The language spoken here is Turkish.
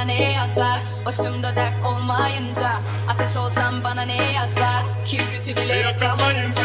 bana ne yazar? Başımda dert olmayınca Ateş olsam bana ne yazar? Kibriti bile yakamayınca